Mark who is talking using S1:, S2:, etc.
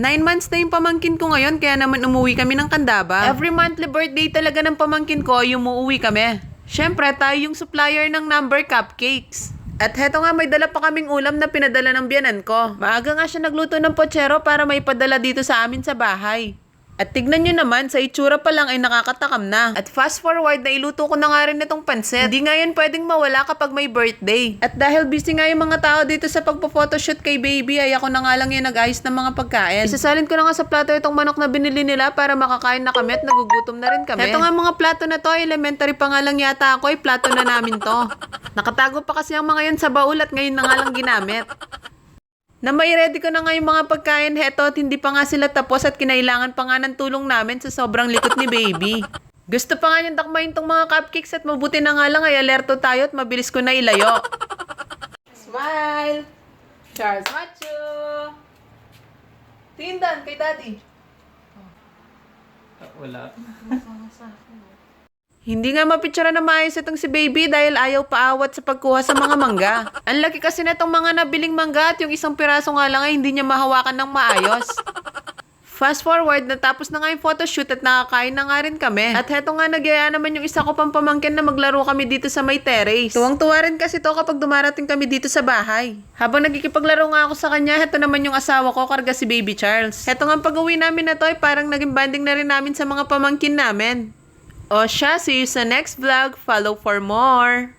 S1: Nine months na yung pamangkin ko ngayon, kaya naman umuwi kami ng Kandaba. Every monthly birthday talaga ng pamangkin ko, yung umuwi kami. Siyempre, tayo yung supplier ng number cupcakes. At heto nga, may dala pa kaming ulam na pinadala ng biyanan ko. Maaga nga siya nagluto ng pochero para may padala dito sa amin sa bahay. At tignan nyo naman, sa itsura pa lang ay nakakatakam na. At fast forward, na iluto ko na nga rin itong pansit. Hindi nga yan pwedeng mawala kapag may birthday. At dahil busy nga yung mga tao dito sa pagpo-photoshoot kay baby, ay ako na nga lang yung nag-ayos ng mga pagkain. Isasalin ko na nga sa plato itong manok na binili nila para makakain na kami at nagugutom na rin kami. Ito nga mga plato na to, elementary pa nga lang yata ako, ay plato na namin to. Nakatago pa kasi ang mga yan sa baul at ngayon na nga lang ginamit. Na may ready ko na nga yung mga pagkain, heto at hindi pa nga sila tapos at kinailangan pa nga ng tulong namin sa sobrang likot ni baby. Gusto pa nga niyang takmayin tong mga cupcakes at mabuti na nga lang ay alerto tayo at mabilis ko na ilayo. Smile! Charles Macho! Tindan kay daddy.
S2: Ah, Wala.
S1: Hindi nga mapictura na maayos itong si baby dahil ayaw paawat sa pagkuha sa mga mangga. Ang laki kasi na itong mga nabiling mangga at yung isang piraso nga lang ay hindi niya mahawakan ng maayos. Fast forward, natapos na nga yung photoshoot at nakakain na nga rin kami. At heto nga nagyaya naman yung isa ko pang pamangkin na maglaro kami dito sa may terrace. Tuwang-tuwa rin kasi to kapag dumarating kami dito sa bahay. Habang nagkikipaglaro nga ako sa kanya, heto naman yung asawa ko, karga si Baby Charles. Heto nga pag-uwi namin na to ay parang naging banding na rin namin sa mga pamangkin namin. O see you sa next vlog. Follow for more.